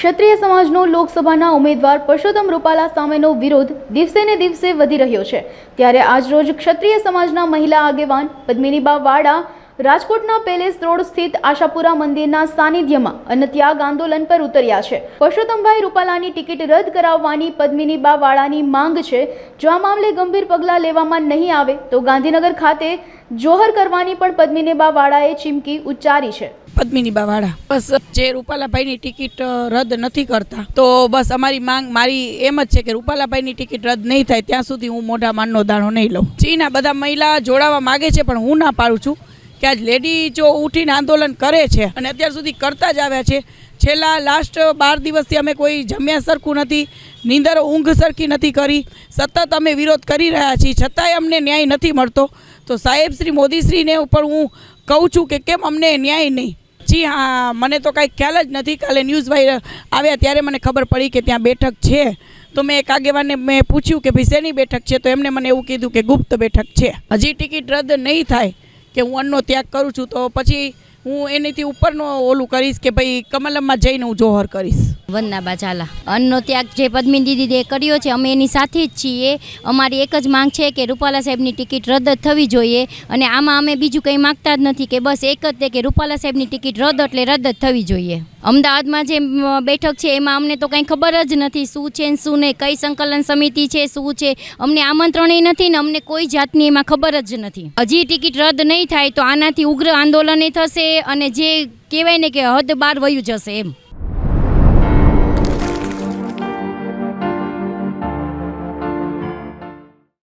ક્ષત્રિય સમાજનો લોકસભાના ઉમેદવાર પરસોત્તમ રૂપાલા સામેનો વિરોધ દિવસે ને દિવસે વધી રહ્યો છે. ત્યારે આજરોજ ક્ષત્રિય સમાજના મહિલા આગેવાન પદ્મિનીબા વાડા રાજકોટના પેલેસ રોડ સ્થિત આશાપુરા મંદિરના સાનિધ્યમાં અન્નત્યાગ આંદોલન પર ઉતર્યા છે. પરસોત્તમભાઈ રૂપાલાની ટિકિટ રદ કરાવવાની પદ્મિનીબા વાળાની માંગ છે. જો આ મામલે ગંભીર પગલાં લેવામાં નહીં આવે તો ગાંધીનગર ખાતે જોહર કરવાની પણ પદ્મિનીબા વાળાએ ચીમકી ઉચ્ચારી છે. પદ્મિની વાળા બસ, જે રૂપાલાભાઈની ટિકિટ રદ નથી કરતા. તો બસ અમારી માંગ, મારી એમ જ છે કે રૂપાલાભાઈની ટિકિટ રદ નહીં થાય, ત્યાં સુધી હું મોઢા માનનો દાણો નહીં લઉં. ચીના બધા મહિલા જોડાવા માગે છે, પણ હું ના પાડું છું કે આજ લેડી જો ઉઠીને આંદોલન કરે છે અને અત્યાર સુધી કરતા જ આવ્યા છે. છેલ્લા લાસ્ટ બાર દિવસથી અમે કોઈ જમ્યા સરખું નથી, નીંદર ઊંઘ સરખી નથી કરી, સતત અમે વિરોધ કરી રહ્યા છીએ. છતાંય અમને ન્યાય નથી મળતો. તો સાહેબ શ્રી મોદીશ્રીને પણ હું કહું છું કે કેમ અમને ન્યાય નહીં? જી હા, મને તો કાંઈ ખ્યાલ જ નથી કાલે ન્યૂઝ વાયર આવ્યા ત્યારે મને ખબર પડી કે ત્યાં બેઠક છે. તો મેં એક આગેવાનને મેં પૂછ્યું કે ભાઈ શેની બેઠક છે? તો એમને મને એવું કીધું કે ગુપ્ત બેઠક છે. હજી ટિકિટ રદ નહીં થાય કે હું અન્નનો ત્યાગ કરું છું, તો પછી હું એનીથી ઉપરનો ઓલું કરીશ કે ભાઈ કમલમમાં જઈને હું જોહર કરીશ. વંદના ઝાલા, અન્નનો ત્યાગ જે પદ્મિની દીદીએ કર્યો છે, અમે એની સાથે જ છીએ. અમારી એક જ માંગ છે કે રૂપાલા સાહેબની ટિકિટ રદ થવી જોઈએ અને આમાં અમે બીજું કંઈ માગતા જ નથી કે બસ એક જ તે કે રૂપાલા સાહેબની ટિકિટ રદ એટલે રદ જ થવી જોઈએ. અમદાવાદમાં જે બેઠક છે એમાં અમને તો કંઈ ખબર જ નથી શું છે ને શું નહીં, કઈ સંકલન સમિતિ છે, શું છે, અમને આમંત્રણય નથી ને અમને કોઈ જાતની એમાં ખબર જ નથી. હજી ટિકિટ રદ નહીં થાય તો આનાથી ઉગ્ર આંદોલન થશે અને જે કહેવાય ને કે હદ બાર વયું જશે એમ.